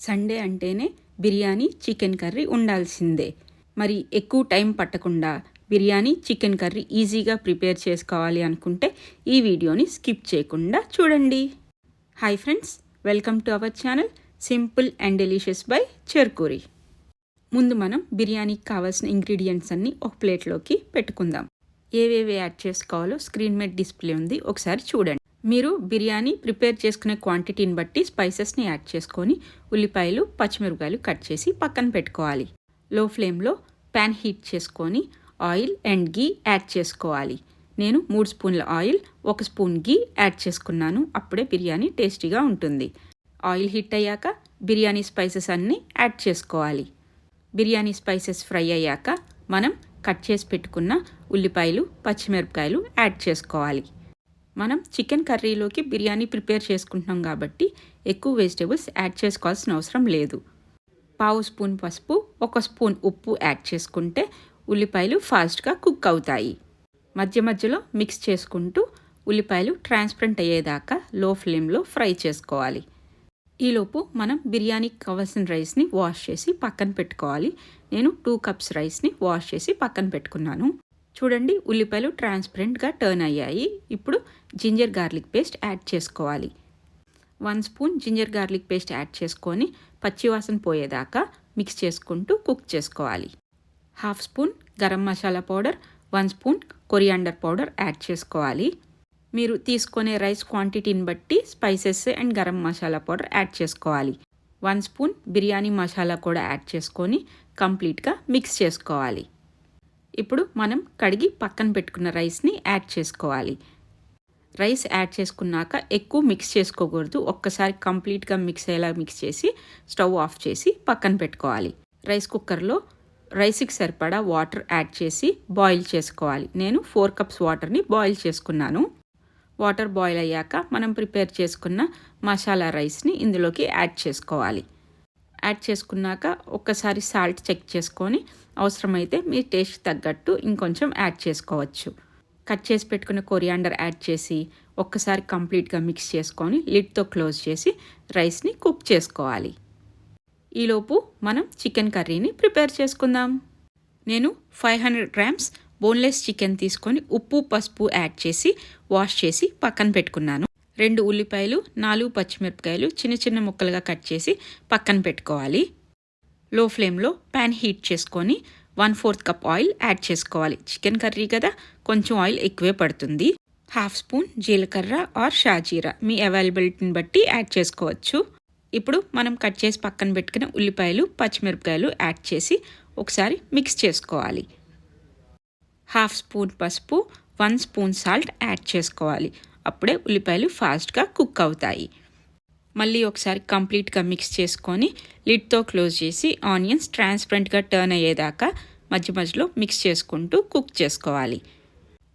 Sunday అంటేనే biryani chicken curry ఉండాల్సిందే. మరి ఎక్కువ టైం పట్టకుండా బిర్యానీ చికెన్ కర్రీ ఈజీగా ప్రిపేర్ చేసుకోవాలి అనుకుంటే ఈ వీడియోని స్కిప్ చేయకుండా చూడండి. Hi friends welcome to our channel simple and delicious by Cherukuri ముందు మనం బిర్యానీకి కావాల్సిన ఇంగ్రీడియంట్స్ అన్నీ ఒక ప్లేట్లోకి పెట్టుకుందాం. ఏవేవి యాడ్ చేసుకోవాలో స్క్రీన్ మీద డిస్ప్లే ఉంది ఒకసారి చూడండి. మీరు బిర్యానీ ప్రిపేర్ చేసుకునే క్వాంటిటీని బట్టి స్పైసెస్ని యాడ్ చేసుకొని ఉల్లిపాయలు పచ్చిమిరపకాయలు కట్ చేసి పక్కన పెట్టుకోవాలి. లో ఫ్లేమ్లో ప్యాన్ హీట్ చేసుకొని ఆయిల్ అండ్ గీ యాడ్ చేసుకోవాలి. నేను మూడు స్పూన్ల ఆయిల్ ఒక స్పూన్ గీ యాడ్ చేసుకున్నాను. అప్పుడే బిర్యానీ టేస్టీగా ఉంటుంది. ఆయిల్ హీట్ అయ్యాక బిర్యానీ స్పైసెస్ అన్నీ యాడ్ చేసుకోవాలి. బిర్యానీ స్పైసెస్ ఫ్రై అయ్యాక మనం కట్ చేసి పెట్టుకున్న ఉల్లిపాయలు పచ్చిమిరపకాయలు యాడ్ చేసుకోవాలి. మనం చికెన్ కర్రీలోకి బిర్యానీ ప్రిపేర్ చేసుకుంటున్నాం కాబట్టి ఎక్కువ వెజిటేబుల్స్ యాడ్ చేసుకోవాల్సిన అవసరం లేదు. పావు స్పూన్ పసుపు ఒక స్పూన్ ఉప్పు యాడ్ చేసుకుంటే ఉల్లిపాయలు ఫాస్ట్గా కుక్ అవుతాయి. మధ్య మధ్యలో మిక్స్ చేసుకుంటూ ఉల్లిపాయలు ట్రాన్స్పరెంట్ అయ్యేదాకా లో ఫ్లేమ్లో ఫ్రై చేసుకోవాలి. ఈలోపు మనం బిర్యానీకి కావాల్సిన రైస్ని వాష్ చేసి పక్కన పెట్టుకోవాలి. నేను టూ కప్స్ రైస్ని వాష్ చేసి పక్కన పెట్టుకున్నాను. చూడండి ఉల్లిపాయలు ట్రాన్స్పరెంట్గా టర్న్ అయ్యాయి. ఇప్పుడు జింజర్ గార్లిక్ పేస్ట్ యాడ్ చేసుకోవాలి. One spoon ginger garlic paste add చేసుకొని పచ్చివాసన పోయేదాకా మిక్స్ చేసుకుంటూ కుక్ చేసుకోవాలి. Half spoon garam masala powder one spoon coriander powder add చేసుకోవాలి. మీరు తీసుకునే రైస్ క్వాంటిటీని బట్టి spices and garam masala powder add చేసుకోవాలి. వన్ స్పూన్ బిర్యానీ మసాలా కూడా యాడ్ చేసుకొని కంప్లీట్గా మిక్స్ చేసుకోవాలి. ఇప్పుడు మనం కడిగి పక్కన పెట్టుకున్న రైస్ని యాడ్ చేసుకోవాలి. రైస్ యాడ్ చేసుకున్నాక ఎక్కువ మిక్స్ చేసుకోకూడదు. ఒక్కసారి కంప్లీట్గా మిక్స్ అయ్యేలా మిక్స్ చేసి స్టవ్ ఆఫ్ చేసి పక్కన పెట్టుకోవాలి. రైస్ కుక్కర్లో రైస్కి సరిపడా వాటర్ యాడ్ చేసి బాయిల్ చేసుకోవాలి. నేను ఫోర్ కప్స్ వాటర్ని బాయిల్ చేసుకున్నాను. వాటర్ బాయిల్ అయ్యాక మనం ప్రిపేర్ చేసుకున్న మసాలా రైస్ని ఇందులోకి యాడ్ చేసుకోవాలి. యాడ్ చేసుకున్నాక ఒక్కసారి సాల్ట్ చెక్ చేసుకొని అవసరమైతే మీ టేస్ట్ తగ్గట్టు ఇంకొంచెం యాడ్ చేసుకోవచ్చు. కట్ చేసి పెట్టుకున్న కొరియాండర్ యాడ్ చేసి ఒక్కసారి కంప్లీట్గా మిక్స్ చేసుకొని లిడ్తో క్లోజ్ చేసి రైస్ని కుక్ చేసుకోవాలి. ఈలోపు మనం చికెన్ కర్రీని ప్రిపేర్ చేసుకుందాం. నేను five hundred grams boneless chicken తీసుకొని ఉప్పు పసుపు యాడ్ చేసి వాష్ చేసి పక్కన పెట్టుకున్నాను. రెండు ఉల్లిపాయలు నాలుగు పచ్చిమిరపకాయలు చిన్న చిన్న ముక్కలుగా కట్ చేసి పక్కన పెట్టుకోవాలి. లో ఫ్లేమ్లో ప్యాన్ హీట్ చేసుకొని one fourth cup oil add చేసుకోవాలి. చికెన్ కర్రీ కదా కొంచెం ఆయిల్ ఎక్కువే పడుతుంది. హాఫ్ స్పూన్ జీలకర్ర ఆర్ షాజీరా మీ అవైలబిలిటీని బట్టి యాడ్ చేసుకోవచ్చు. ఇప్పుడు మనం కట్ చేసి పక్కన పెట్టుకున్న ఉల్లిపాయలు పచ్చిమిరపకాయలు యాడ్ చేసి ఒకసారి మిక్స్ చేసుకోవాలి. హాఫ్ స్పూన్ పసుపు వన్ స్పూన్ సాల్ట్ యాడ్ చేసుకోవాలి. అప్పుడే ఉల్లిపాయలు ఫాస్ట్గా కుక్ అవుతాయి. మళ్ళీ ఒకసారి కంప్లీట్గా మిక్స్ చేసుకొని లిడ్తో క్లోజ్ చేసి ఆనియన్స్ ట్రాన్స్పరెంట్గా టర్న్ అయ్యేదాకా మధ్య మధ్యలో మిక్స్ చేసుకుంటూ కుక్ చేసుకోవాలి.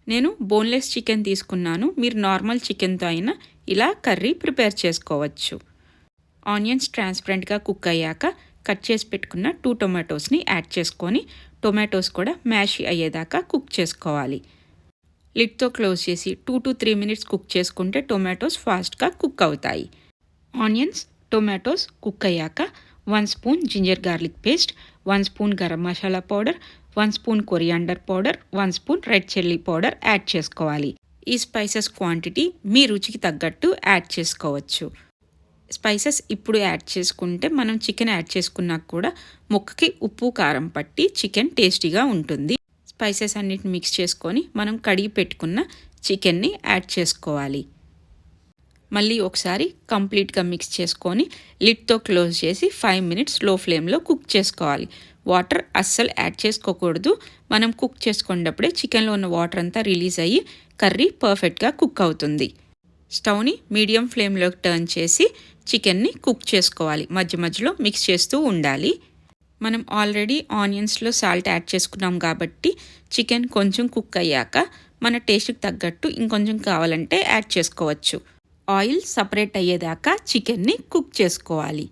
నేను బోన్లెస్ చికెన్ తీసుకున్నాను. మీరు నార్మల్ చికెన్తో అయినా ఇలా కర్రీ ప్రిపేర్ చేసుకోవచ్చు. ఆనియన్స్ ట్రాన్స్పరెంట్గా కుక్ అయ్యాక కట్ చేసి పెట్టుకున్న టూ టొమాటోస్ని యాడ్ చేసుకొని టొమాటోస్ కూడా మ్యాష్ అయ్యేదాకా కుక్ చేసుకోవాలి. లిడ్తో క్లోజ్ చేసి two to three minutes cook చేసుకుంటే టొమాటోస్ ఫాస్ట్గా కుక్ అవుతాయి. ఆనియన్స్ టొమాటోస్ కుక్ అయ్యాక one spoon ginger garlic paste one spoon garam masala powder one spoon coriander powder one spoon red chilli powder add చేసుకోవాలి. ఈ spices quantity మీ రుచికి తగ్గట్టు add చేసుకోవచ్చు. Spices ఇప్పుడు యాడ్ చేసుకుంటే మనం చికెన్ యాడ్ చేసుకున్నాక కూడా ముక్కకి ఉప్పు కారం పట్టి చికెన్ టేస్టీగా ఉంటుంది. స్పైసెస్ అన్నిటిని మిక్స్ చేసుకొని మనం కడిగి పెట్టుకున్న చికెన్ని యాడ్ చేసుకోవాలి. మళ్ళీ ఒకసారి కంప్లీట్గా మిక్స్ చేసుకొని లిడ్తో క్లోజ్ చేసి ఫైవ్ మినిట్స్లో ఫ్లేమ్లో కుక్ చేసుకోవాలి. వాటర్ అస్సలు యాడ్ చేసుకోకూడదు. మనం కుక్ చేసుకునేటప్పుడే చికెన్లో ఉన్న వాటర్ అంతా రిలీజ్ అయ్యి కర్రీ పర్ఫెక్ట్గా కుక్ అవుతుంది. స్టవ్ని మీడియం ఫ్లేమ్లోకి టర్న్ చేసి చికెన్ని కుక్ చేసుకోవాలి. మధ్య మధ్యలో మిక్స్ చేస్తూ ఉండాలి. మనం ఆల్రెడీ ఆనియన్స్లో సాల్ట్ యాడ్ చేసుకున్నాం కాబట్టి చికెన్ కొంచెం కుక్ అయ్యాక మన టేస్ట్కి తగ్గట్టు ఇంకొంచెం కావాలంటే యాడ్ చేసుకోవచ్చు. ఆయిల్ సపరేట్ అయ్యేదాకా చికెన్ని కుక్ చేసుకోవాలి.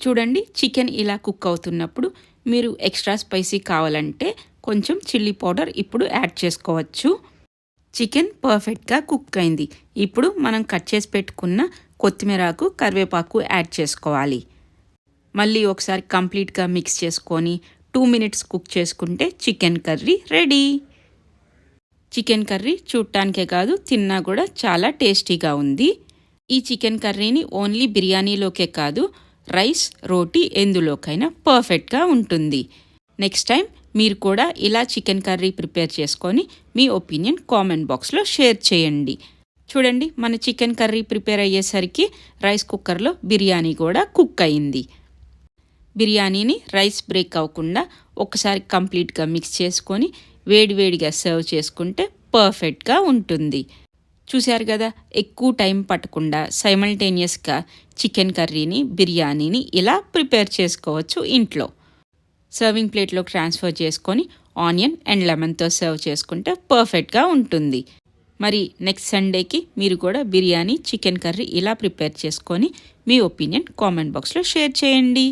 చూడండి చికెన్ ఇలా కుక్ అవుతున్నప్పుడు మీరు ఎక్స్ట్రా స్పైసీ కావాలంటే కొంచెం చిల్లీ పౌడర్ ఇప్పుడు యాడ్ చేసుకోవచ్చు. చికెన్ పర్ఫెక్ట్గా కుక్ అయింది. ఇప్పుడు మనం కట్ చేసి పెట్టుకున్న కొత్తిమీరాకు కరివేపాకు యాడ్ చేసుకోవాలి. మళ్ళీ ఒకసారి కంప్లీట్గా మిక్స్ చేసుకొని టూ మినిట్స్ కుక్ చేసుకుంటే chicken curry ready. Chicken curry చూడటానికే కాదు తిన్నా కూడా చాలా టేస్టీగా ఉంది. ఈ చికెన్ కర్రీని ఓన్లీ బిర్యానీలోకే కాదు రైస్ రోటీ ఎందులోకైనా పర్ఫెక్ట్గా ఉంటుంది. నెక్స్ట్ టైం మీరు కూడా ఇలా చికెన్ కర్రీ ప్రిపేర్ చేసుకొని మీ ఒపీనియన్ కామెంట్ బాక్స్లో షేర్ చేయండి. చూడండి మన చికెన్ కర్రీ ప్రిపేర్ అయ్యేసరికి రైస్ కుక్కర్లో బిర్యానీ కూడా కుక్ అయింది. బిర్యానీని రైస్ బ్రేక్ అవ్వకుండా ఒకసారి కంప్లీట్గా మిక్స్ చేసుకొని వేడివేడిగా సర్వ్ చేసుకుంటే పర్ఫెక్ట్గా ఉంటుంది. చూశారు కదా ఎక్కువ టైం పట్టకుండా సైమల్టేనియస్గా చికెన్ కర్రీని బిర్యానీని ఇలా ప్రిపేర్ చేసుకోవచ్చు ఇంట్లో. సర్వింగ్ ప్లేట్లో ట్రాన్స్ఫర్ చేసుకొని ఆనియన్ అండ్ లెమన్తో సర్వ్ చేసుకుంటే పర్ఫెక్ట్గా ఉంటుంది. మరి నెక్స్ట్ సండేకి మీరు కూడా బిర్యానీ చికెన్ కర్రీ ఇలా ప్రిపేర్ చేసుకొని మీ ఒపీనియన్ కామెంట్ బాక్స్లో షేర్ చేయండి.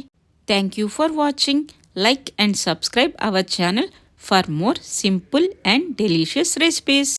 Thank you for watching. Like and subscribe our channel for more simple and delicious recipes.